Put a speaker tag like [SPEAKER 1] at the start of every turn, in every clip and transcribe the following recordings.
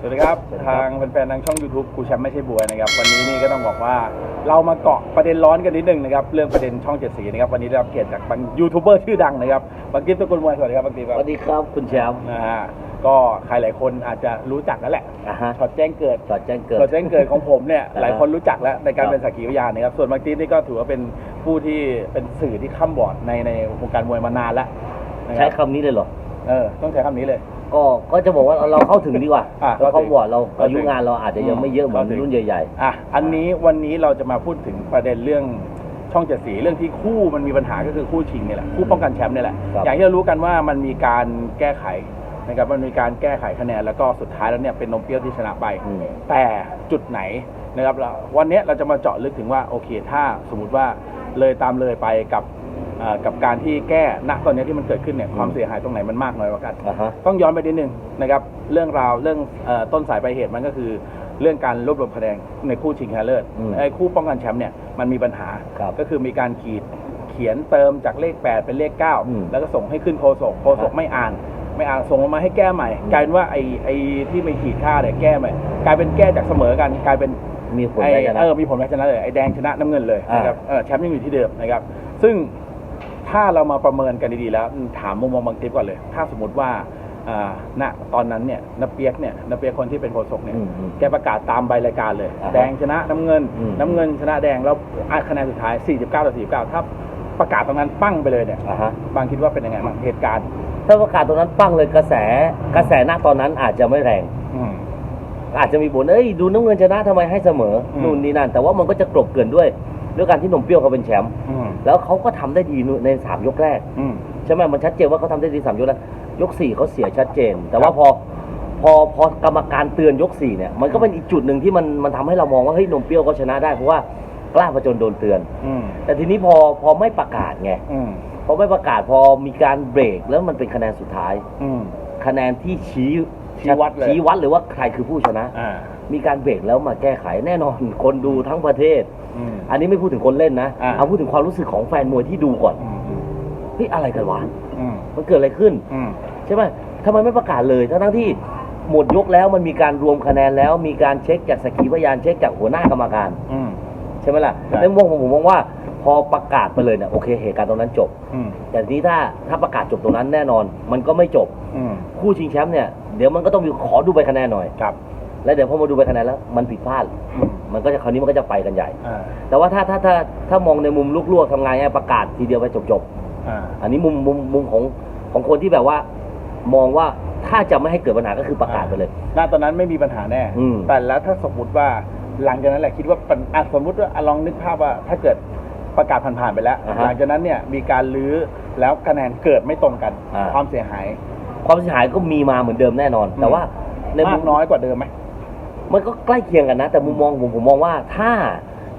[SPEAKER 1] สวัสดีครับ
[SPEAKER 2] สวัสดีครับ
[SPEAKER 1] ทางแฟนๆทางช่อง YouTube กูแชมป์ไม่ใช่บวยนะครับ วันนี้นี่ก็ต้องบอกว่าเรามาเกาะประเด็นร้อนกันนิดนึงนะครับ เรื่องประเด็นช่องเจ็ดสีนะครับ วันนี้ได้รับเกียรติจากบางยูทูบเบอร์ชื่อดังนะครับบางกิฟต์ตะกุลมวยสวัสดีครับบางกิฟต์ค
[SPEAKER 2] ส
[SPEAKER 1] รับ
[SPEAKER 2] วัสดีครับคุณแชมป์
[SPEAKER 1] นะฮะก็ใครหลายคนอาจจะรู้จักแล้วแหละ
[SPEAKER 2] อะฮะ
[SPEAKER 1] ช็อตแจ้งเกิด
[SPEAKER 2] ต่อแจ้งเกิด
[SPEAKER 1] ช็อตแจ้งเกิดของผมเนี่ย
[SPEAKER 2] อ่าฮะ
[SPEAKER 1] หลายคนรู้จักแล้วในการ
[SPEAKER 2] ครับ
[SPEAKER 1] เป็นสักขีพยานนะครับส่วนบางกิฟต์นี่ก็ถือว่าเป็นผู้ที่เป็นสื่อที่ข้ามบอร์ดในในวงการมวยมานานแล้วนะค
[SPEAKER 2] ใช้
[SPEAKER 1] รับ
[SPEAKER 2] คำนี้เลยเหรอ
[SPEAKER 1] เออต้องใช้คำนี้เลย
[SPEAKER 2] ก็ก็จะบอกว่าเราเข้าถึงดีกว่า
[SPEAKER 1] อะ
[SPEAKER 2] เราเข้า
[SPEAKER 1] เข้าถึง
[SPEAKER 2] วอร์ดเรา
[SPEAKER 1] เข้าถึง
[SPEAKER 2] อายุงานเราอาจจะยังไม่เยอะเหมือน
[SPEAKER 1] เข้าถึง
[SPEAKER 2] รุ่นใหญ่
[SPEAKER 1] อะอันนี้วันนี้เราจะมาพูดถึงประเด็นเรื่องช่องเจ็ดสีเรื่องที่คู่มันมีปัญหาก็คือคู่ชิงเนี่ยแหละคู่ป้องกันแชมป์เนี่ยแหละ
[SPEAKER 2] ครับ
[SPEAKER 1] อย่างที่เรารู้กันว่ามันมีการแก้ไขนะครับมันมีการแก้ไขคะแนนแล้วก็สุดท้ายแล้วเนี่ยเป็นนมเปรี้ยวที่ชนะไป
[SPEAKER 2] ๆอืม
[SPEAKER 1] แต่จุดไหนนะครับเราวันนี้เราจะมาเจาะลึกถึงว่าโอเคถ้าสมมติว่าเลยตามเลยไปกับเอ่อ กับการที่แก้ณตอนนี้ที่มันเกิดขึ้นเนี่ยความเสียหายตรงไหนมันมากน้อยกว่ากัน
[SPEAKER 2] อะฮะ
[SPEAKER 1] ต้องย้อนไปนิดนึงนะครับเรื่องราวเรื่องเออต้นสายปลายเหตุมันก็คือเรื่องการรวบรวมคะแนนในคู่ชิงชนะเลิศ
[SPEAKER 2] อืม
[SPEAKER 1] ไอ้คู่ป้องกันแชมป์เนี่ยมันมีปัญหา
[SPEAKER 2] ครับ
[SPEAKER 1] ก็คือมีการขีดเขียนเติมจากเลข 8 เป็นเลข
[SPEAKER 2] อืม
[SPEAKER 1] 9แล้วก็ส่งให้ขึ้นโคศกโคศก
[SPEAKER 2] ครับ
[SPEAKER 1] ไม่อ่าน ไม่อ่านส่งมาให้แก้ใหม่
[SPEAKER 2] อืม
[SPEAKER 1] กลายเป็นว่าไอ้ไอ้ที่ไม่ขีดค่าเนี่ยแก้ใหม่กลายเป็นแก้จากเสมอกันกลายเป็น
[SPEAKER 2] มีผล
[SPEAKER 1] ไอ้
[SPEAKER 2] ได้ชนะ
[SPEAKER 1] เออมีผลแพ้ชนะเลยไอ้แดงชนะน้ำเงินเลย
[SPEAKER 2] อ่าน
[SPEAKER 1] นะครับเออแชมป์ยังอยู่ที่เดิมนะครับซึ่ง ถ้าเรามาประเมินกันดีๆแล้ว ถามมุมมองบางทิปก่อนเลย ถ้าสมมติว่าอ่าณตอนนั้นเนี่ยนเปียกเนี่ยนเปียกคนที่เป็นโฆษกเนี่ย
[SPEAKER 2] อืมอืม
[SPEAKER 1] แกประกาศตามใบรายการเลย
[SPEAKER 2] อ่าฮะ
[SPEAKER 1] แดงชนะน้ำเงิน
[SPEAKER 2] อืม
[SPEAKER 1] น้ำเงินชนะแดงแล้วอะคะแนนสุดท้าย 49ต่อ49 ถ้าประกาศตรงนั้นปั้งไปเลยเนี่ย
[SPEAKER 2] อะฮะ
[SPEAKER 1] บางคิดว่าเป็นยังไงบ้างเหตุการณ์
[SPEAKER 2] ถ้าประกาศตรงนั้นปั้งเลยกระแสกระแสณตอนนั้นอาจจะไม่แรง
[SPEAKER 1] อืม
[SPEAKER 2] อาจจะมีบ่นเอ้ยดูน้ำเงินชนะทำไมให้เสมออ
[SPEAKER 1] ม
[SPEAKER 2] นู่นนี่นั่นแต่ว่ามันก็จะกลบเกลื่อนด้วย ด้วยการที่หนมเปรี้ยวเขาเป็นแชมป์
[SPEAKER 1] อืม
[SPEAKER 2] แล้วเขาก็ทำได้ดีในสามยกแรก
[SPEAKER 1] อืม
[SPEAKER 2] ใช่ไหมมันชัดเจนว่าเขาทำได้ดีสามยกแล้วยกสี่เขาเสียชัดเจน แต่ว่าพอพอพอกรรมการเตือนยกสี่เนี่ย มันก็เป็นอีกจุดหนึ่งที่มันมันทำให้เรามองว่าเฮ้ยนมเปรี้ยวเขาชนะได้เพราะว่ากล้าประจนโดนเตือน
[SPEAKER 1] อืม
[SPEAKER 2] แต่ทีนี้พอพอไม่ประกาศไง
[SPEAKER 1] อืม
[SPEAKER 2] พอไม่ประกาศพอมีการเบรกแล้วมันเป็นคะแนนสุดท้าย
[SPEAKER 1] อืม
[SPEAKER 2] คะแนนที่ชี้
[SPEAKER 1] ชี้วัดเลย
[SPEAKER 2] ชี้วัดเลยว่าใครคือผู้ชนะ
[SPEAKER 1] อ่า
[SPEAKER 2] มีการเบรกแล้วมาแก้ไขแน่นอนคนดูทั้งประเทศ
[SPEAKER 1] อืม
[SPEAKER 2] อันนี้ไม่พูดถึงคนเล่นนะ
[SPEAKER 1] อ่า
[SPEAKER 2] เอาพูดถึงความรู้สึกของแฟนมวยที่ดูก่อน
[SPEAKER 1] อืม
[SPEAKER 2] เฮ้ยอะไรกันวะ
[SPEAKER 1] อืม
[SPEAKER 2] มันเกิดอะไรขึ้น
[SPEAKER 1] อืม
[SPEAKER 2] ใช่ไหมทำไมไม่ประกาศเลย ทั้งทั้งที่หมดยกแล้วมันมีการรวมคะแนนแล้ว มีการเช็คจากสกขีพยานเช็คจากหัวหน้ากรรมการ
[SPEAKER 1] อืม
[SPEAKER 2] ใช่ไหมล่ะ
[SPEAKER 1] ใช่
[SPEAKER 2] ในมุมมองผมผมมองว่า พอประกาศไปเลยเนี่ยโอเคเหตุการณ์ตรงนั้นจบ
[SPEAKER 1] อืม
[SPEAKER 2] แต่ทีนี้ถ้าถ้าประกาศจบตรงนั้นแน่นอน มันก็ไม่จบ
[SPEAKER 1] อืม
[SPEAKER 2] คู่ชิงแชมป์เนี่ยเดี๋ยวมันก็ต้องมีขอดูใบคะแนนหน่อย
[SPEAKER 1] ครับ
[SPEAKER 2] แล้วเดี๋ยวพอมาดูใบคะแนนแล้วมันผิดพลาด
[SPEAKER 1] อืม
[SPEAKER 2] มันก็จะคราวนี้มันก็จะไปกันใหญ่
[SPEAKER 1] อ่า
[SPEAKER 2] แต่ว่าถ้าถ้าถ้าถ้ามองในมุมลวกๆทำงานเนี่ยประกาศทีเดียวไปจบ
[SPEAKER 1] อ่า
[SPEAKER 2] ๆอันนี้มุมมุมมุมของของคนที่แบบว่า มองว่าถ้าจะไม่ให้เกิดปัญหาก็คือประกาศไปเลย
[SPEAKER 1] ณตอนนั้นไม่มีปัญหาแน่
[SPEAKER 2] อืม
[SPEAKER 1] แต่แล้วถ้าสมมติว่าหลังจากนั้นแหละคิดว่าปัญอะสมมติว่าอะลองนึกภาพว่าถ้าเกิดประกาศผ่านๆไปแล้ว
[SPEAKER 2] อ่าฮะ
[SPEAKER 1] หลังจากนั้นเนี่ยมีการลื้อแล้วคะแนนเกิดไม่ตรงกัน
[SPEAKER 2] อ่า
[SPEAKER 1] ความเสียหาย
[SPEAKER 2] ความเสียหายก็มีมาเหมือนเดิมแน่นอน
[SPEAKER 1] อืม
[SPEAKER 2] แต่ว่าในมุ
[SPEAKER 1] มากน้อยกว่าเดิมไหม
[SPEAKER 2] มันก็ใกล้เคียงกันนะ แต่มุมมองผมผมมองว่าถ้า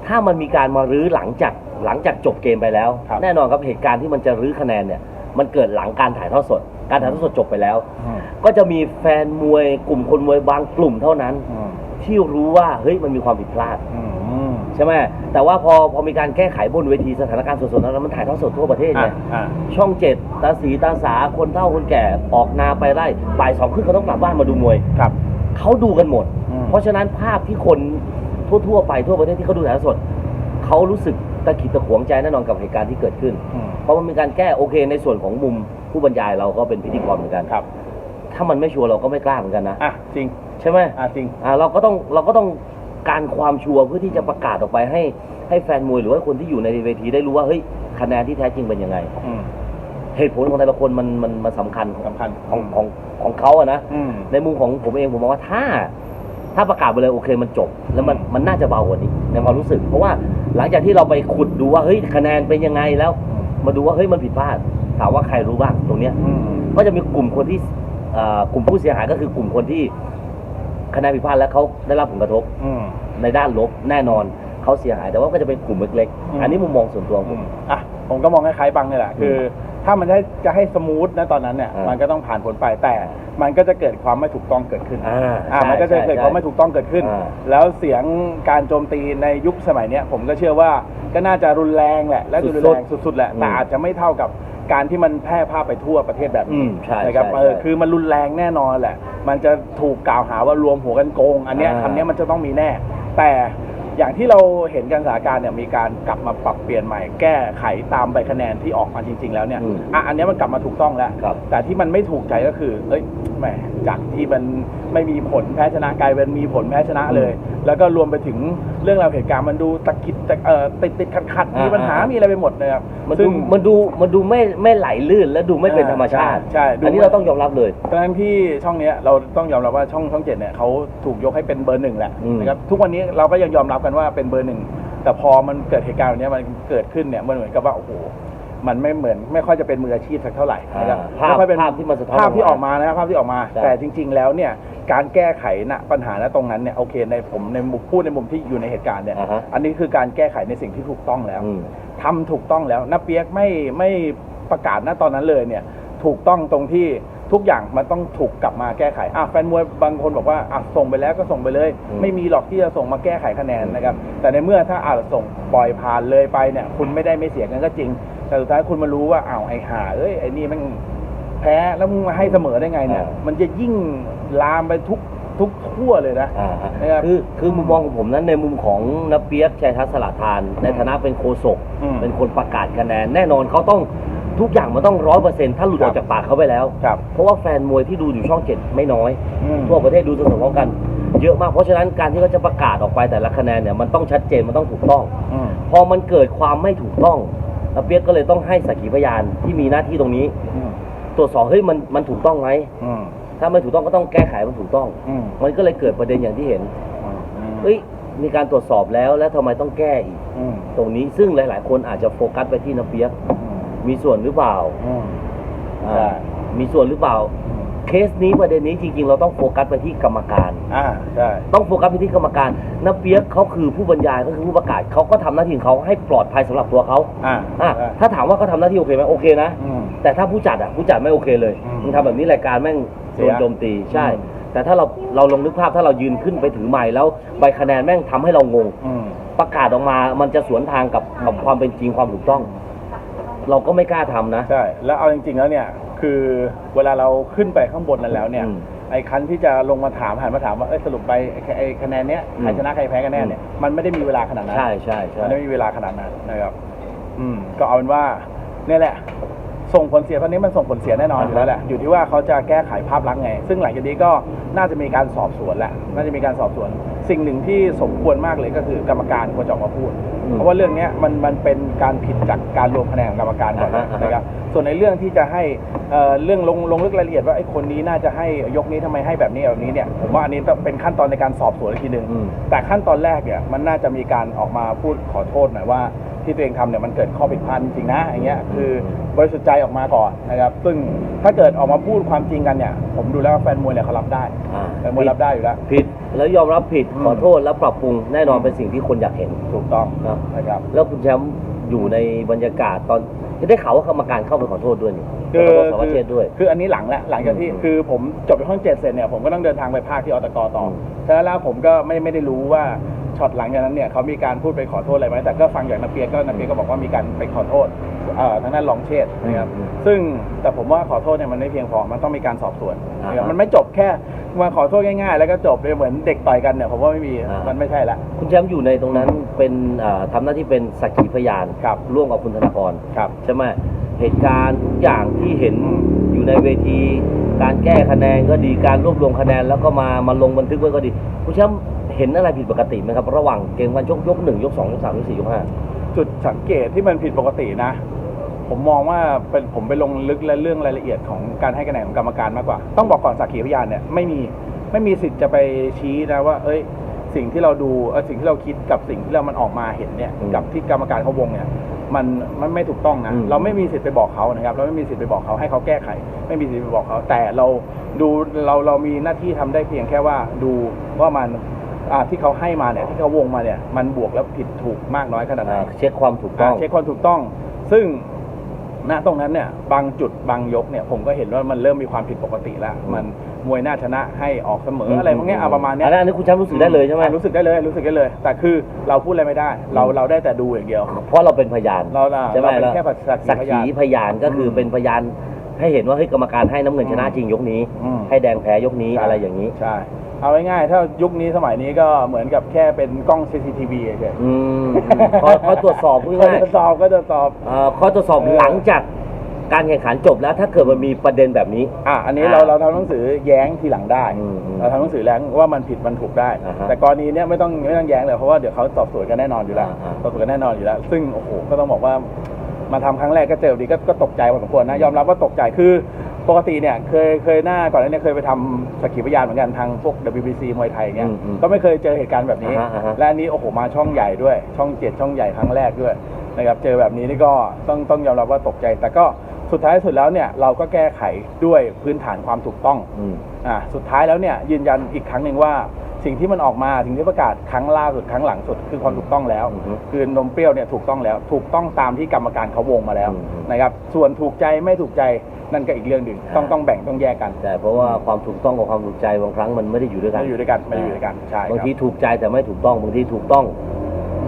[SPEAKER 2] ถ้ามันมีการมารื้อหลังจากหลังจากจบเกมไปแล้ว
[SPEAKER 1] ครับ
[SPEAKER 2] แน่นอนครับเหตุการณ์ที่มันจะรื้อคะแนนเนี่ย มันเกิดหลังการถ่ายทอดสด การถ่ายทอดสดจบไปแล้ว
[SPEAKER 1] อืม
[SPEAKER 2] ก็จะมีแฟนมวยกลุ่มคนมวยบางกลุ่มเท่านั้น
[SPEAKER 1] อืม
[SPEAKER 2] ที่รู้ว่าเฮ้ยมันมีความผิดพลาด
[SPEAKER 1] อืม
[SPEAKER 2] ใช่ไหมแต่ว่าพอพอมีการแก้ไขบนเวทีสถานการณ์สดๆนั้นมันถ่ายทอดสดทั่วประเทศไง
[SPEAKER 1] อ่าอ่า
[SPEAKER 2] ช่องเจ็ดตาสีตาสาคนเฒ่าคนแก่ออกนาไปไร่บ่ายสองครึ่งเขาต้องกลับบ้านมาดูมวย
[SPEAKER 1] ครับ
[SPEAKER 2] เขาดูกันหมด
[SPEAKER 1] อืม
[SPEAKER 2] เพราะฉะนั้นภาพที่คนทั่วๆไปทั่วประเทศที่เขาดูถ่ายทอดสดเขารู้สึกตะขิดตะขวงใจแน่นอนกับเหตุการณ์ที่เกิดขึ้น
[SPEAKER 1] อืม
[SPEAKER 2] เพราะมันมีการแก้โอเคในส่วนของมุมผู้บรรยายเราก็เป็นพิธีกรเหมือนกัน
[SPEAKER 1] ครับ
[SPEAKER 2] ถ้ามันไม่ชัวร์เราก็ไม่กล้าเหมือนกันนะ
[SPEAKER 1] อะจริง
[SPEAKER 2] ใช่ไหม
[SPEAKER 1] อะจริง
[SPEAKER 2] อ่าเราก็ต้องเราก็ต้องการความชัวร์เพื่อที่จะประกาศออกไปให้ให้แฟนมวยหรือว่าคนที่อยู่ในเวทีได้รู้ว่าเฮ้ยคะแนนที่แท้จริงเป็นยังไง
[SPEAKER 1] อืม
[SPEAKER 2] เหตุผลของแต่ละคนมันมันมันสำคัญ
[SPEAKER 1] สำคัญ
[SPEAKER 2] ของของของเขาอะนะ
[SPEAKER 1] อืม
[SPEAKER 2] ในมุมของผมเองผมมองว่าถ้า ถ้าประกาศไปเลยโอเคมันจบ แล้วมันมันน่าจะเบากว่านี้ในความรู้สึก เพราะว่าหลังจากที่เราไปขุดดูว่าเฮ้ยคะแนนเป็นยังไงแล้ว มาดูว่าเฮ้ยมันผิดพลาดถามว่าใครรู้บ้างตรงเนี้ย
[SPEAKER 1] อืม
[SPEAKER 2] ก็จะมีกลุ่มคนที่เอ่อกลุ่มผู้เสียหายก็คือกลุ่มคนที่คะแนนผิดพลาดแล้วเขาได้รับผลกระทบ
[SPEAKER 1] อืม
[SPEAKER 2] ในด้านลบแน่นอนเขาเสียหายแต่ว่าก็จะเป็นกลุ่มเล็ก
[SPEAKER 1] อืม
[SPEAKER 2] ๆอันนี้มุมมองส่วนตัวของผม
[SPEAKER 1] อะ ผมก็มองคล้ายๆบังนี่แหละคือ ถ้ามันจะให้จะให้สมูทนะตอนนั้นเนี่ย
[SPEAKER 2] อ่ามั
[SPEAKER 1] มันก็ต้องผ่านผลไปแต่มันก็จะเกิดความไม่ถูกต้องเกิดขึ้น
[SPEAKER 2] อ่า
[SPEAKER 1] อ่า
[SPEAKER 2] ใช่
[SPEAKER 1] มันก็จะเกิด
[SPEAKER 2] ใช่
[SPEAKER 1] ความไม่ถูกต้องเกิดขึ้น
[SPEAKER 2] อ่า
[SPEAKER 1] แล้วเสียงการโจมตีในยุคสมัยเนี้ยผมก็เชื่อว่าก็น่าจะรุนแรงแหละและรุนแรงสุดๆแหละแต่
[SPEAKER 2] อืม
[SPEAKER 1] อาจจะไม่เท่ากับการที่มันแพร่ภาพไปทั่วประเทศแบบ
[SPEAKER 2] อื
[SPEAKER 1] นี้
[SPEAKER 2] มใช่
[SPEAKER 1] นะครับ
[SPEAKER 2] ใช่
[SPEAKER 1] เออ
[SPEAKER 2] ใช่
[SPEAKER 1] คือมันรุนแรงแน่นอนแหละ มันจะถูกกล่าวหาว่ารวมหัวกันโกง อันเนี้ย
[SPEAKER 2] อ่า
[SPEAKER 1] คำเนี้ยมันจะต้องมีแน่ แต่ อย่างที่เราเห็นกันสถานการณ์เนี่ยมีการกลับมาปรับเปลี่ยนใหม่ แก้ไขตามใบคะแนนที่ออกมาจริง ๆ แล้วเนี่ย
[SPEAKER 2] อืม
[SPEAKER 1] อะอันเนี้ยมันกลับมาถูกต้องแล้ว
[SPEAKER 2] ครับ
[SPEAKER 1] แต่ที่มันไม่ถูกใจก็คือเอ้ย แหมจากที่มันไม่มีผลแพ้ชนะกลายเป็นมีผลแพ้ชนะเลย แล้วก็รวมไปถึงเรื่องราวเหตุการณ์มันดูตะกิดตะเอ่อติดติดขัดขัดๆมีปัญหา
[SPEAKER 2] อ่าอ่ามี
[SPEAKER 1] มีอะไรไปหมดนะครับ
[SPEAKER 2] มัน
[SPEAKER 1] ซึ่
[SPEAKER 2] ดู
[SPEAKER 1] ง
[SPEAKER 2] มันดูมันดูไม่ไม่ไหลลื่นและดูไม่เป็นธรรมชาติ
[SPEAKER 1] ใช่ใช่ดู
[SPEAKER 2] อันนี้เราต้องยอมรับเลย
[SPEAKER 1] ดังนั้นที่ช่องเนี้ยเราต้องยอมรับว่าช่องช่องเจ็ดเนี่ยเขาถูกยกให้เป็นเบอร์หนึ่งแหละ
[SPEAKER 2] อืม
[SPEAKER 1] นะครับทุกวันนี้เราก็ยังยอมรับกันว่าเป็นเบอร์หนึ่งแต่พอมันเกิดเหตุการณ์แบบเนี้ยมันเกิดขึ้นเนี่ยมันเหมือนกับว่าโอ้โห มันไม่เหมือนไม่ค่อยจะเป็นมืออาชีพสักเท่าไหร่นะครับ
[SPEAKER 2] ภาพ
[SPEAKER 1] ไม่ค่อยเป็น
[SPEAKER 2] ภาพที่มันสะท้อน
[SPEAKER 1] ภาพที่
[SPEAKER 2] อ
[SPEAKER 1] อ
[SPEAKER 2] อ
[SPEAKER 1] อกก
[SPEAKER 2] มา
[SPEAKER 1] มานะครับภาพที่ออกมา
[SPEAKER 2] ใช่
[SPEAKER 1] แต่จริง ๆ แล้วเนี่ยการแก้ไขณปัญหาณตรงนั้นเนี่ยโอเคในผมในมุมพูดในมุมที่อยู่ในเหตุการณ์เนี่ย
[SPEAKER 2] อ่าฮะ
[SPEAKER 1] อันนี้คือการแก้ไขในสิ่งที่ถูกต้องแล้ว
[SPEAKER 2] อืม
[SPEAKER 1] ทำถูกต้องแล้วนาเปียกไม่ไม่ประกาศณตอนนั้นเลยเนี่ย ถูกต้องตรงที่ทุกอย่างมันต้องถูกกลับมาแก้ไขอะแฟนมวยบางคนบอกว่าอะส่งไปแล้วก็ส่งไปเลย
[SPEAKER 2] อืม
[SPEAKER 1] ไม่มีหรอกที่จะส่งมาแก้ไขคะแนนนะครับ แต่ในเมื่อถ้าอาจส่งปล่อยผ่านเลยไปเนี่ย คุณไม่ได้ไม่เสียกันก็จริง แต่สุดท้ายคุณมารู้ว่าอ้าวไอ้ห่าเอ้ยไอ้นี่มันแพ้แล้วมึงมาให้เสมอได้ไงเนี่ย
[SPEAKER 2] อ่ามั
[SPEAKER 1] มันจะยิ่งลามไปทุกทุกทั่วเลยนะ
[SPEAKER 2] อ่าฮะ
[SPEAKER 1] นะครับ
[SPEAKER 2] คือคือมุมมองของผมนั้นในมุมของนเปียกชัยทัศน์สละทาน ในฐานะเป็นโคศก
[SPEAKER 1] อืม
[SPEAKER 2] เป็นคนประกาศคะแนนแน่นอนเขาต้องทุกอย่างมันต้องร้อยเปอร์เซ็นต์ถ้าหลุดออกจากปากเขาไปแล้ว
[SPEAKER 1] ครับ
[SPEAKER 2] เพราะว่าแฟนมวยที่ดูอยู่ช่องเจ็ดไม่น้อย
[SPEAKER 1] อืม
[SPEAKER 2] ทั่วประเทศดูสดๆพร้อมกัน เยอะมากเพราะฉะนั้นการที่เขาจะประกาศออกไปแต่ละคะแนนเนี่ยมันต้องชัดเจนมันต้องถูกต้อง
[SPEAKER 1] อืม
[SPEAKER 2] พอมันเกิดความไม่ถูกต้อง นเปียกก็เลยต้องให้สักขีพยานที่มีหน้าที่ตรงนี้
[SPEAKER 1] อืม
[SPEAKER 2] ตรวจสอบเฮ้ยมันมันถูกต้องไหม
[SPEAKER 1] อืม
[SPEAKER 2] ถ้าไม่ถูกต้องก็ต้องแก้ไขมันถูกต้อง
[SPEAKER 1] อืม
[SPEAKER 2] มันก็เลยเกิดประเด็นอย่างที่เห็น
[SPEAKER 1] อืม
[SPEAKER 2] เฮ้ย มีการตรวจสอบแล้วแล้วทำไมต้องแก้อีก
[SPEAKER 1] อืม
[SPEAKER 2] ตรงนี้ซึ่งหลาย ๆ คนอาจจะโฟกัสไปที่นเปียก มีส่วนหรือเปล่า
[SPEAKER 1] อืม
[SPEAKER 2] อ่า
[SPEAKER 1] ใช่
[SPEAKER 2] มีส่วนหรือเปล่า เคสนี้ประเด็นนี้จริง ๆ เราต้องโฟกัสไปที่กรรมการ
[SPEAKER 1] อ่าใช่
[SPEAKER 2] ต้องโฟกัสไปที่กรรมการนเปียกเขาคือผู้บรรยายก็คือผู้ประกาศเขาก็ทำหน้าที่ของเขาให้ปลอดภัยสำหรับตัวเขา
[SPEAKER 1] อ่า
[SPEAKER 2] อะ
[SPEAKER 1] ใช่
[SPEAKER 2] ถ้าถามว่าเขาทำหน้าที่โอเคไหมโอเคนะ
[SPEAKER 1] อืม
[SPEAKER 2] แต่ถ้าผู้จัดอะผู้จัดไม่โอเคเลย
[SPEAKER 1] อืม
[SPEAKER 2] มึงทำแบบนี้รายการแม่ง
[SPEAKER 1] เสี
[SPEAKER 2] โด
[SPEAKER 1] ย
[SPEAKER 2] นโจมตีใช่
[SPEAKER 1] อืม
[SPEAKER 2] แต่ถ้าเราเราลองนึกภาพถ้าเรายืนขึ้นไปถือไม้แล้วใบคะแนนแม่งทำให้เรางง
[SPEAKER 1] อืม
[SPEAKER 2] ประกาศออกมา มันจะสวนทางกับกับความเป็นจริงความถูกต้อง เราก็ไม่กล้าทำนะ
[SPEAKER 1] ใช่ แล้วเอาจริงๆแล้วเนี่ย คือเวลาเราขึ้นไปข้างบนนั้นแล้วเนี่ย
[SPEAKER 2] อืม
[SPEAKER 1] ไอ้คันที่จะลงมาถามหันมาถามว่าเอ้ยสรุปไปไอ้ไอ้คะแนนเนี้ย
[SPEAKER 2] อืม
[SPEAKER 1] ใครชนะใครแพ้กันแน่เนี่ยมันไม่ได้มีเวลาขนาดนั้น
[SPEAKER 2] ใช่ใช่ใช่
[SPEAKER 1] มันไม่มีเวลาขนาดนั้นนะครับ อืม ก็เอาเป็นว่าเนี่ยแหละ ส่งผลเสียตอนนี้มันส่งผลเสียแน่นอนอยู่แล้วแหละ อยู่ที่ว่าเขาจะแก้ไขภาพลักษณ์ไง ซึ่งหลังจากนี้ก็น่าจะมีการสอบสวนแหละ น่าจะมีการสอบสวน สิ่งหนึ่งที่สมควรมากเลยก็คือกรรมการควรจะออกมาพูด
[SPEAKER 2] อืม
[SPEAKER 1] เพราะว่าเรื่องเนี้ยมันมันเป็นการผิดจากการรวมคะแนนของกรรมการก่อน
[SPEAKER 2] อ่าฮะ
[SPEAKER 1] นะครับส่วนในเรื่องที่จะให้เอ่อเรื่องลงลงลึกรายละเอียดว่าไอ้คนนี้น่าจะให้ยกนี้ทำไมให้แบบนี้แบบนี้เนี่ยผมว่าอันนี้ต้องเป็นขั้นตอนในการสอบสวนอีกทีหนึ่ง
[SPEAKER 2] อืม
[SPEAKER 1] แต่ขั้นตอนแรกเนี่ยมันน่าจะมีการออกมาพูดขอโทษหน่อยว่าที่ตัวเองทำเนี่ยมันเกิดข้อผิดพลาดจริงๆนะอย่างเงี้ยคือบริสุทธิ์ใจออกมาก่อนนะครับซึ่งถ้าเกิดออกมาพูดความจริงกันเนี่ยผมดูแล้วว่าแฟนมวยเนี่ยเขารับได้
[SPEAKER 2] อ่า
[SPEAKER 1] แฟนมวยรับได้อยู่แล้ว
[SPEAKER 2] ผิด แล้วยอมรับผิด
[SPEAKER 1] อืม
[SPEAKER 2] ขอโทษแล้วปรับปรุงแน่นอนเป็นสิ่งที่คนอยากเห็น
[SPEAKER 1] ถูกต้อง
[SPEAKER 2] นะ
[SPEAKER 1] นะครับ
[SPEAKER 2] แล้วคุณแชมป์อยู่ในบรรยากาศตอนได้ข่าวว่ากรรมการเข้าไปขอโทษด้วยนี่
[SPEAKER 1] คือ
[SPEAKER 2] ขอโทษสารวัตรเชษฐ์ด้วย
[SPEAKER 1] คืออันนี้หลังแล้วหลังจากที่
[SPEAKER 2] อืม
[SPEAKER 1] คือผมจบไปห้องเจ็ดเสร็จเนี่ยผมก็ต้องเดินทางไปภาคที่อตกต่ออ
[SPEAKER 2] ม
[SPEAKER 1] ฉะนั้นแล้วผมก็ไม่ไม่ได้รู้ว่าช็อตหลังจากนั้นเนี่ยเขามีการพูดไปขอโทษอะไรไหมแต่ก็ฟังจากนาเปียก็นาเปียก็บอกว่ามีการไปขอโทษเอ่อทางด้านรองเชษฐ์นะครับ
[SPEAKER 2] อืม
[SPEAKER 1] ซึ่งแต่ผมว่าขอโทษเนี่ยมันไม่เพียงพอมันต้องมีการสอบสวน
[SPEAKER 2] อ่าฮะ
[SPEAKER 1] นะครับมันไม่จบแค่ มาขอโทษง่ายๆ แล้วก็จบเลยเหมือนเด็กต่อยกันเนี่ยผมว่าไม่มี
[SPEAKER 2] อ่ามั
[SPEAKER 1] มันไม่ใช่ละ
[SPEAKER 2] คุณแชมป์อยู่ในตรงนั้นเป็นอ่าทำหน้าที่เป็นสักขีพยาน
[SPEAKER 1] ครับ
[SPEAKER 2] ร่วมกับคุณธนากร
[SPEAKER 1] ครับ
[SPEAKER 2] ใช่ไหมเหตุการณ์ทุกอย่างที่เห็น
[SPEAKER 1] อืม
[SPEAKER 2] อยู่ในเวที การแก้คะแนนก็ดีการรวบรวมคะแนนแล้วก็มามาลงบันทึกไว้ก็ดี คุณแชมป์เห็นอะไรผิดปกติไหมครับ ระหว่างเกมวันชกยกหนึ่งยกสองยกสามยกสี่ยกห้า
[SPEAKER 1] จุดสังเกตที่มันผิดปกตินะ ผมมองว่าเป็นผมไปลงลึกและเรื่องรายละเอียดของการให้คะแนนของกรรมการมากกว่า ต้องบอกก่อนสักขีพยานเนี่ยไม่มีไม่มีสิทธิ์จะไปชี้นะว่า เอ้ย สิ่งที่เราดูเออสิ่งที่เราคิดกับสิ่งที่เรามันออกมาเห็นเนี่ย
[SPEAKER 2] อืม
[SPEAKER 1] กับที่กรรมการเขาวงเนี่ยมันมันไม่ถูกต้องนะ
[SPEAKER 2] อืม
[SPEAKER 1] เราไม่มีสิทธิ์ไปบอกเขานะครับ เราไม่มีสิทธิ์ไปบอกเขาให้เขาแก้ไข ไม่มีสิทธิ์ไปบอกเขาแต่เราดูเราเรามีหน้าที่ทำได้เพียงแค่ว่าดูว่ามันอ่าที่เขาให้มาเนี่ยที่เขาวงมาเนี่ยมันบวกแล้วผิดถูกมากน้อยขนาดไหน
[SPEAKER 2] อ่าเช็คความถูกต้องา
[SPEAKER 1] เช็คความถูกต้อง ซึ่ง ณตรงนั้นเนี่ยบางจุดบางยกเนี่ยผมก็เห็นว่ามันเริ่มมีความผิดปกติแล้ว มันมวยหน้าชนะให้ออกเสมออะไรพวกเนี้ยเอาประมาณเนี้ย
[SPEAKER 2] อันนั้นอันนี้คุณแชมป์รู้สึกได้เลยใช่ไหม
[SPEAKER 1] อะรู้สึกได้เลยรู้สึกได้เลย แต่คือเราพูดอะไรไม่ได้ เราเราได้แต่ดูอย่างเดียว
[SPEAKER 2] เพราะเราเป็นพยาน
[SPEAKER 1] เราอะ
[SPEAKER 2] ใช่ไหม
[SPEAKER 1] เราเป็นแค่สักขี
[SPEAKER 2] สัก
[SPEAKER 1] พยาน
[SPEAKER 2] ขีพยานก็คืออ
[SPEAKER 1] ม
[SPEAKER 2] เป็นพยาน ให้เห็นว่าเฮ้ยกรรมการให้น้ำเงินชนะจริงยกนี้
[SPEAKER 1] อืม
[SPEAKER 2] ให้แดงแพ้ยกนี้
[SPEAKER 1] ใช่
[SPEAKER 2] อะไรอย่างนี้
[SPEAKER 1] ใช่ เอาง่ายๆถ้ายุคนี้สมัยนี้ก็เหมือนกับแค่เป็นกล้อง CCTV เฉย
[SPEAKER 2] อืมคอยคอยตรวจสอบพูด
[SPEAKER 1] ๆก็
[SPEAKER 2] ง่าย
[SPEAKER 1] จะสอบก็จะสอบ
[SPEAKER 2] ๆเอ่อคอยตรวจสอบ
[SPEAKER 1] เออ
[SPEAKER 2] หลังจากการแข่งขันจบแล้วถ้าเกิดมันมีประเด็นแบบนี้
[SPEAKER 1] อะอันนี้
[SPEAKER 2] อ่า
[SPEAKER 1] เราเราทำหนังสือแย้งทีหลังได้
[SPEAKER 2] อืมอืม
[SPEAKER 1] เราทำหนังสือแย้งว่ามันผิดมันถูกได้
[SPEAKER 2] อ่าฮะ
[SPEAKER 1] แต่กรณีเนี้ยไม่ต้องไม่ต้องแย้งเลยเพราะว่าเดี๋ยวเขาสอบสวนกันแน่นอนอยู่แล้ว
[SPEAKER 2] อ่าอ่า
[SPEAKER 1] สอบสวนกันแน่นอนอยู่แล้ว ซึ่งโอ้โหก็ต้องบอกว่า มาทำครั้งแรกก็เจอดีก็ก็ตกใจพอสมควรนะยอมรับว่าตกใจคือปกติเนี่ยเคยเคยหน้าก่อนหน้านี้เคยไปทำสักขีพยานเหมือนกันทางพวก WBC มวยไทยเงี้ย
[SPEAKER 2] อืมอืม
[SPEAKER 1] ก็ไม่เคยเจอเหตุการณ์แบบนี้
[SPEAKER 2] อ่าฮะอ่าฮะ
[SPEAKER 1] และอันนี้โอ้โหมาช่องใหญ่ด้วย ช่องเจ็ดช่องใหญ่ครั้งแรกด้วยนะครับเจอแบบนี้นี่ก็ต้องต้องยอมรับว่าตกใจ แต่ก็สุดท้ายสุดแล้วเนี่ยเราก็แก้ไขด้วยพื้นฐานความถูกต้อง
[SPEAKER 2] อืม
[SPEAKER 1] อ่าสุดท้ายแล้วเนี่ยยืนยันอีกครั้งหนึ่งว่า สิ่งที่มันออกมาสิ่งที่ประกาศครั้งล่าสุดครั้งหลังสุดคือความถูกต้องแล้ว
[SPEAKER 2] อือฮึ
[SPEAKER 1] คือนมเปรี้ยวเนี่ยถูกต้องแล้ว ถูกต้องตามที่กรรมการเขาวงมาแล้ว
[SPEAKER 2] อืม
[SPEAKER 1] นะครับส่วนถูกใจไม่ถูกใจนั่นก็อีกเรื่องหนึ่งต้องต้องแบ่งต้องแยกกัน
[SPEAKER 2] แต่เพราะว่าความถูกต้องกับความถูกใจบางครั้งมันไม่ได้อยู่ด้วยกัน
[SPEAKER 1] ไม่อยู่ด้วยกันไม่อยู่ด้วยกันใช่ครับ
[SPEAKER 2] บางทีถูกใจแต่ไม่ถูกต้องบางทีถูกต้อง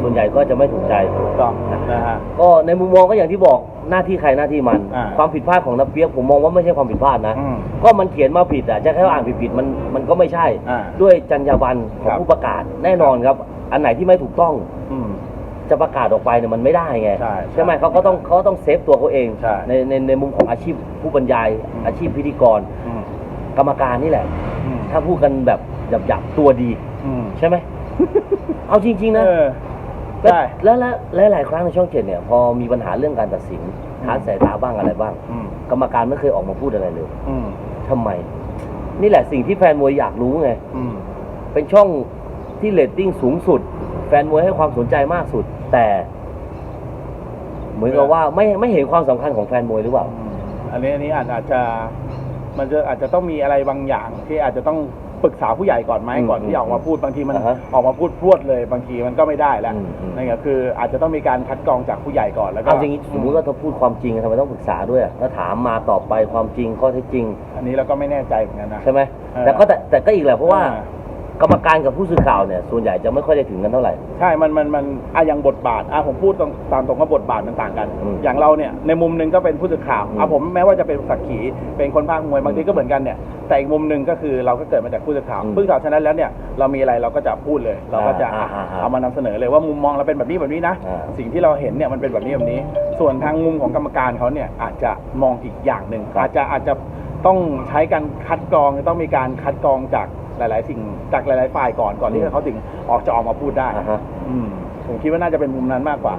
[SPEAKER 2] ส่วนใหญ่ก็จะไม่ถูกใจ
[SPEAKER 1] ถูกต้องนะฮะ
[SPEAKER 2] ก็ในมุมมองก็อย่างที่บอกหน้าที่ใครหน้าที่มัน
[SPEAKER 1] อ่า
[SPEAKER 2] ความผิดพลาดของนักเปียกผมมองว่าไม่ใช่ความผิดพลาดนะ
[SPEAKER 1] อืม
[SPEAKER 2] ก็มันเขียนมาผิดอะจะแค่ว่าอ่านผิดๆมันมันก็ไม่ใช่
[SPEAKER 1] อ่า
[SPEAKER 2] ด้วยจรรยาบรรณของ
[SPEAKER 1] ครับ
[SPEAKER 2] ผู้ประกาศแน่นอนครับ อันไหนที่ไม่ถูกต้อง
[SPEAKER 1] อืม
[SPEAKER 2] จะประกาศออกไปเนี่ยมันไม่ได้ไง
[SPEAKER 1] ใช่ใช่
[SPEAKER 2] ไหมเขาก็ต้องเขาต้องเซฟตัวเขาเอง
[SPEAKER 1] ใช่
[SPEAKER 2] ในในในมุมของอาชีพผู้บรรยาย
[SPEAKER 1] อืม
[SPEAKER 2] อาชีพพิธีกร
[SPEAKER 1] อืม
[SPEAKER 2] กรรมการนี่แหละ
[SPEAKER 1] อืม
[SPEAKER 2] ถ้าพูดกันแบบหยับๆตัวดี
[SPEAKER 1] อืม
[SPEAKER 2] ใช่ไหม เอาจริง ๆ นะ
[SPEAKER 1] เออ
[SPEAKER 2] แล้ว
[SPEAKER 1] ใช่
[SPEAKER 2] แล้วแล้วและหลายครั้งในช่องเจ็ดเนี่ย พอมีปัญหาเรื่องการตัดสินค้านสายตาบ้างอะไรบ้าง
[SPEAKER 1] อืม
[SPEAKER 2] กรรมการไม่เคยออกมาพูดอะไรเลย
[SPEAKER 1] อืม
[SPEAKER 2] ทำไม นี่แหละสิ่งที่แฟนมวยอยากรู้ไง
[SPEAKER 1] อืม
[SPEAKER 2] เป็นช่องที่เรตติ้งสูงสุด แฟนมวยให้ความสนใจมากสุด แต่ เหมือนกับว่าไม่ไม่เห็นความสำคัญของแฟนมวยหรือเปล่า
[SPEAKER 1] อืมอันนี้อันนี้อาจอาจจะ มันจะอาจจะต้องมีอะไรบางอย่างที่อาจจะต้อง ปรึกษาผู้ใหญ่ก่อนไหม
[SPEAKER 2] อืม
[SPEAKER 1] ก่อนที่ออกมาพูดบางทีมัน
[SPEAKER 2] อ่าฮะ
[SPEAKER 1] ออกมาพูดพรวดเลย บางทีมันก็ไม่ได้แล้ว
[SPEAKER 2] อืมอืม
[SPEAKER 1] นั่นก็คืออาจจะต้องมีการคัดกรองจากผู้ใหญ่ก่อนแล้วก็
[SPEAKER 2] เอาจริงๆสมมติว่าถ้าพูดความจริงทำไมต้องปรึกษาด้วยอะแล้วถามมาตอบไปความจริงข้อเท็จจริง
[SPEAKER 1] อันนี้เราก็ไม่แน่ใจเหมือนกันนะ
[SPEAKER 2] ใช่ไหม
[SPEAKER 1] เออ
[SPEAKER 2] แต่ก็แต่แต่ก็อีกแหละเพราะว่า
[SPEAKER 1] อ่า ก
[SPEAKER 2] รรมการกับผู้สื่อข่าวเนี่ยส่วนใหญ่จะไม่ค่อยได้ถึงกันเท่าไหร่
[SPEAKER 1] ใช่ มันมันมันอะอย่างบทบาทอะผมพูดตรงตามตรงว่าบทบาทมันต่างกัน
[SPEAKER 2] อืม
[SPEAKER 1] อย่างเราเนี่ยในมุมหนึ่งก็เป็นผู้สื่อข่าว
[SPEAKER 2] อืม
[SPEAKER 1] อะผมแม้ว่าจะเป็นสักขีเป็นคนภาคมวยบางทีก็เหมือนกันเนี่ย แต่อีกมุมหนึ่งก็คือเราก็เกิดมาจากผู้สื่อข่าว
[SPEAKER 2] อืม
[SPEAKER 1] ผู้สื่อข่าวฉะนั้นแล้วเนี่ยเรามีอะไรเราก็จะพูดเลย เราก็จะ
[SPEAKER 2] อ่าอ่าอ่า
[SPEAKER 1] เอามานำเสนอเลยว่ามุมมองเราเป็นแบบนี้แบบนี้นะ
[SPEAKER 2] อ่า
[SPEAKER 1] สิ่งที่เราเห็นเนี่ยมันเป็นแบบนี้แบบนี้ ส่วนทางมุมของกรรมการเขาเนี่ยอาจจะมองอีกอย่างหนึ่ง
[SPEAKER 2] ครับ
[SPEAKER 1] อาจจะอาจจะต้องใช้การคัดกรองต้องมีการคัดกรองจาก หลาย ๆ สิ่งจากหลาย ๆ ฝ่ายก่อนก่อนที่เขาถึงออกจะออกมาพูดได้
[SPEAKER 2] อ่าฮะ
[SPEAKER 1] อืมผมคิดว่าน่าจะเป็นมุมนั้นมากกว่า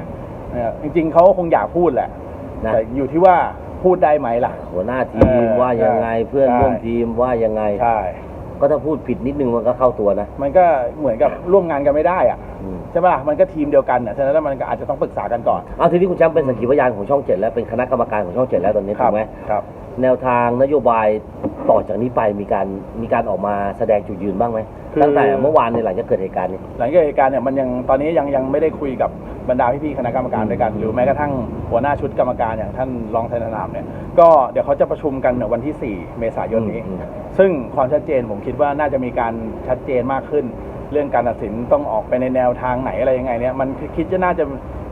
[SPEAKER 1] เออจริง ๆเขาคงอยากพูดแหละ
[SPEAKER 2] นะ
[SPEAKER 1] แต่อยู่ที่ว่าพูดได้ไหมล่ะ
[SPEAKER 2] หัวหน้าที
[SPEAKER 1] เอ
[SPEAKER 2] ม
[SPEAKER 1] อ
[SPEAKER 2] ว่ายังไง
[SPEAKER 1] ใช่
[SPEAKER 2] เพื่อน
[SPEAKER 1] ใช่
[SPEAKER 2] ร่วมทีมว่ายังไง
[SPEAKER 1] ใช่
[SPEAKER 2] ก็ถ้าพูดผิดนิดนึงมันก็เข้าตัวนะ
[SPEAKER 1] มันก็เหมือนกับร่วมงานกันไม่ได้อะ
[SPEAKER 2] อืม
[SPEAKER 1] ใช่ปะล่ะมันก็ทีมเดียวกันอะฉะนั้นแล้วมันก็อาจจะต้องปรึกษากันก่อน
[SPEAKER 2] เอาทีนี้คุณแชมป์เป็นสักขีพยานของช่องเจ็ดแล้วเป็นคณะกรรมการของช่องเจ็ดแล้วตอนนี้ถูกไหม
[SPEAKER 1] ครับ
[SPEAKER 2] แนวทางนโยบายต่อจากนี้ไปมีการมีการออกมาแสดงจุดยืนบ้างไหม
[SPEAKER 1] คือ
[SPEAKER 2] ตั้งแต่เมื่อวานในยหลังจากเกิดเหตุการณ์นี้
[SPEAKER 1] หลังจากเหตุการณ์เนี่ยมันยังตอนนี้ยังยังไม่ได้คุยกับบรรดาพี่ๆคณะกรรมการด้วยกัน
[SPEAKER 2] อืม
[SPEAKER 1] หรือแม้กระทั่งหัวหน้าชุดกรรมการอย่างท่านรองไทยนามเนี่ยก็เดี๋ยวเขาจะประชุมกันวันที่ 4 เมษายนนี้
[SPEAKER 2] อืม
[SPEAKER 1] ซึ่งความชัดเจนผมคิดว่าน่าจะมีการชัดเจนมากขึ้น เรื่องการตัดสินต้องออกไปในแนวทางไหนอะไรยังไงเนี่ยมันคิดจะน่าจะ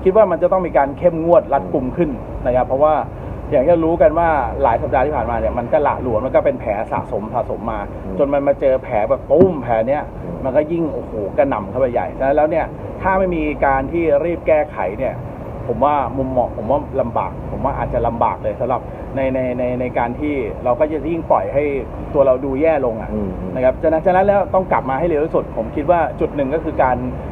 [SPEAKER 1] คิดว่ามันจะต้องมีการเข้มงวดรัดกุมขึ้นนะครับเพราะว่า อย่างที่รู้กันว่าหลายสัปดาห์ที่ผ่านมาเนี่ยมันก็หละหลวมมันก็เป็นแผลสะสมสะสมมา
[SPEAKER 2] อืม
[SPEAKER 1] จนมันมาเจอแผลแบบตุ้มแผลเนี้ย
[SPEAKER 2] อืม
[SPEAKER 1] มันก็ยิ่งโอ้โหกระหน่ำเข้าไปใหญ่ฉะนั้นแล้วเนี่ยถ้าไม่มีการที่รีบแก้ไขเนี่ยผมว่ามุมมองผมว่าลำบาก ผมว่าอาจจะลำบากเลยสำหรับในในในในการที่เราก็จะยิ่งปล่อยให้ตัวเราดูแย่ลงอะ
[SPEAKER 2] อืมอืม
[SPEAKER 1] นะครับฉะนั้นฉะนั้นแล้วต้องกลับมาให้เร็วที่สุด ผมคิดว่าจุดหนึ่งก็คือการเอ่อ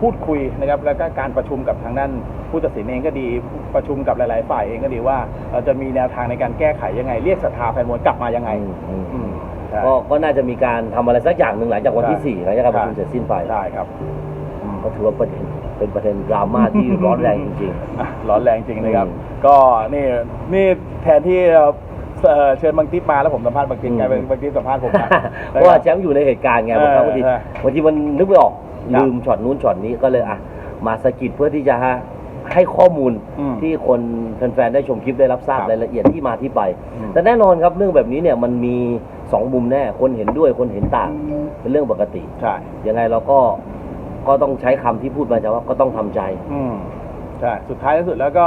[SPEAKER 1] พูดคุยนะครับแล้วก็การประชุมกับทางด้านผู้ตัดสินเองก็ดีประชุมกับหลาย ๆ ฝ่ายเองก็ดีว่าเราจะมีแนวทางในการแก้ไขยังไง เรียกศรัทธาแฟนมวยกลับมายังไง
[SPEAKER 2] อืมอืม
[SPEAKER 1] อืมใช่
[SPEAKER 2] ก็ก็น่าจะมีการทำอะไรสักอย่างหนึ่งหลังจากวันที่
[SPEAKER 1] ใช่
[SPEAKER 2] สี่หลังจากการประชุมเสร็จสิ้นไป
[SPEAKER 1] ได้ครับอืม
[SPEAKER 2] ก็ถือว่าประเด็นเป็นประเด็นดราม่าที่ร้อนแรงจริง
[SPEAKER 1] อะร้อนแรงจริงนะครับ
[SPEAKER 2] อืม
[SPEAKER 1] ก็นี่นี่แทนที่เอ่อเชิญบางทิปมาแล้วผมสัมภาษณ์บางทิป
[SPEAKER 2] อืม
[SPEAKER 1] กลายเป็นบางทิปสัมภาษณ์ผมนะ
[SPEAKER 2] ๆเพราะว่าแชมป์อยู่ในเหตุการณ์ไง
[SPEAKER 1] เออบา
[SPEAKER 2] งครั้งบางที
[SPEAKER 1] ใช่
[SPEAKER 2] บางทีมันนึกไม่ออก
[SPEAKER 1] ครับ
[SPEAKER 2] ลืมช็อตนู้นช็อตนี้ก็เลยอะมาสะกิดเพื่อที่จะให้ข้อมูล
[SPEAKER 1] อืม
[SPEAKER 2] ที่คนแฟนๆได้ชมคลิปได้รับทราบ
[SPEAKER 1] ครับ
[SPEAKER 2] รายละเอียดที่มาที่ไป
[SPEAKER 1] อืม
[SPEAKER 2] แต่แน่นอนครับเรื่องแบบนี้เนี่ยมันมีสองมุมแน่คนเห็นด้วยคนเห็นต่างเป็นเรื่องปกติ
[SPEAKER 1] ใช่
[SPEAKER 2] ยังไงเราก็ก็ต้องใช้คำที่พูดมาจะว่าก็ต้องทำใจ
[SPEAKER 1] อืมใช่ สุดท้ายที่สุดแล้วก็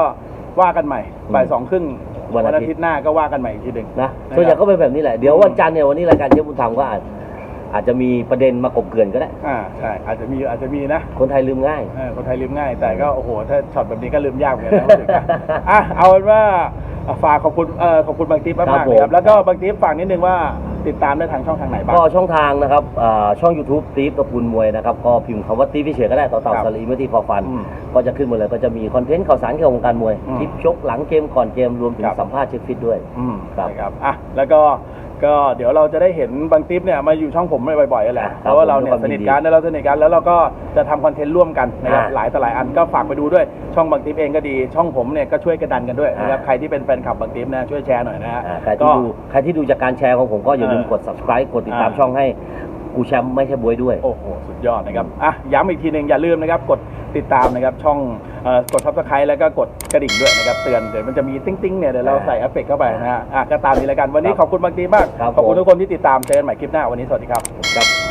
[SPEAKER 1] ว่ากันใหม่
[SPEAKER 2] อืม
[SPEAKER 1] บ่ายสองครึ่ง
[SPEAKER 2] วัน
[SPEAKER 1] วัน
[SPEAKER 2] อา
[SPEAKER 1] อา
[SPEAKER 2] ทิ
[SPEAKER 1] ทิ
[SPEAKER 2] ต
[SPEAKER 1] ต
[SPEAKER 2] ย์
[SPEAKER 1] ย์ หน้าก็ว่ากันใหม่อีกทีหนึ่ง
[SPEAKER 2] นะ
[SPEAKER 1] นะครับ
[SPEAKER 2] ส่วนใหญ่ก็เป็นแบบนี้แหละ เดี๋ยววันจันทร์เนี่ยวันนี้รายการเชฟบุญธรรมก็อาจ อาจจะมีประเด็นมากบเกลื่อนก็ได้
[SPEAKER 1] อ่าใช่อาจจะมีอาจจะมีนะ
[SPEAKER 2] คนไทยลืมง่าย
[SPEAKER 1] เออคนไทยลืมง่าย แต่ก็โอ้โหถ้าช็อตแบบนี้ก็ลืมยากเหมือนกันนะรู้สึกนะอะเอาเป็นว่าอะฝากขอบคุณเอ่อขอบคุณบางทิป
[SPEAKER 2] ครั
[SPEAKER 1] มาก
[SPEAKER 2] บ
[SPEAKER 1] ๆเลยครับ
[SPEAKER 2] ผม
[SPEAKER 1] แล้วก็บางทิปฝากนิดนึงว่าติดตามได้ทางช่องทางไหนบ้าง
[SPEAKER 2] ก็ช่องทางนะครับอ่าช่อง YouTube ตีฟตระกูลมวยนะครับก็พิมพ์คำว่าตีฟเฉยๆก็ได้ต่อเต่า
[SPEAKER 1] ครับ
[SPEAKER 2] สลีไม่ที่ฟอฟัน
[SPEAKER 1] อืม
[SPEAKER 2] ก็จะขึ้นหมาเลยก็จะมีคอนเทนต์ข่าวสารเกี่ยวกับวงการมวย
[SPEAKER 1] อืม
[SPEAKER 2] คลิปชกหลังเกมก่อนเกมรวมถึง
[SPEAKER 1] ครับ
[SPEAKER 2] สัมภาษณ์เช็คฟิตด้วย
[SPEAKER 1] อืม
[SPEAKER 2] ครับ
[SPEAKER 1] นะครับอะแล้วก็ ก็เดี๋ยวเราจะได้เห็นบางทิปเนี่ยมาอยู่ช่องผมบ่อยๆนั่นแหละ
[SPEAKER 2] ครับ
[SPEAKER 1] เพราะว่าเราเนี่ย
[SPEAKER 2] ผมด้วยความ
[SPEAKER 1] สนิทกันแล้วเราสนิทกันแล้วเราก็จะทำคอนเทนต์ร่วมกันนะครับ
[SPEAKER 2] อ่า
[SPEAKER 1] หลายต่อหลายอันก็ฝากไปดูด้วยช่องบางทิปเองก็ดี ช่องผมเนี่ยก็ช่วยกันดันกันด้วยนะครับ
[SPEAKER 2] อ่า
[SPEAKER 1] ใครที่เป็นแฟนคลับบางทิปนะช่วยแชร์หน่อยนะฮะ
[SPEAKER 2] อ่าใคร
[SPEAKER 1] ก็
[SPEAKER 2] ที่ดูใครที่ดูจากการแชร์ของผมก็อย่าลืม
[SPEAKER 1] เออ
[SPEAKER 2] กด subscribe กดติดตาม
[SPEAKER 1] อ่า
[SPEAKER 2] ช่องให้ กูแชมป์ไม่ใช่บวยด้วย
[SPEAKER 1] โอ้โห สุดยอดนะครับ อะ ย้ำอีกทีหนึ่งอย่าลืมนะครับ กดติดตามนะครับ ช่องเอ่อกดทับสไครต์แล้วก็กดกระดิ่งด้วยนะครับ เตือน เดี๋ยวมันจะมีติ้งติ้งๆเนี่ย เดี๋ยวเราใส่เอฟเฟกต์เข้าไปนะฮะ อะ ก็ตามนี้แล้วกัน วันนี้
[SPEAKER 2] ครับ
[SPEAKER 1] ขอบคุณบางทีมาก
[SPEAKER 2] ครับ
[SPEAKER 1] ขอบคุณ
[SPEAKER 2] ผม
[SPEAKER 1] ทุกคนที่ติดตาม เจอกันใหม่คลิปหน้า วันนี้สวัสดีครับ
[SPEAKER 2] ครับ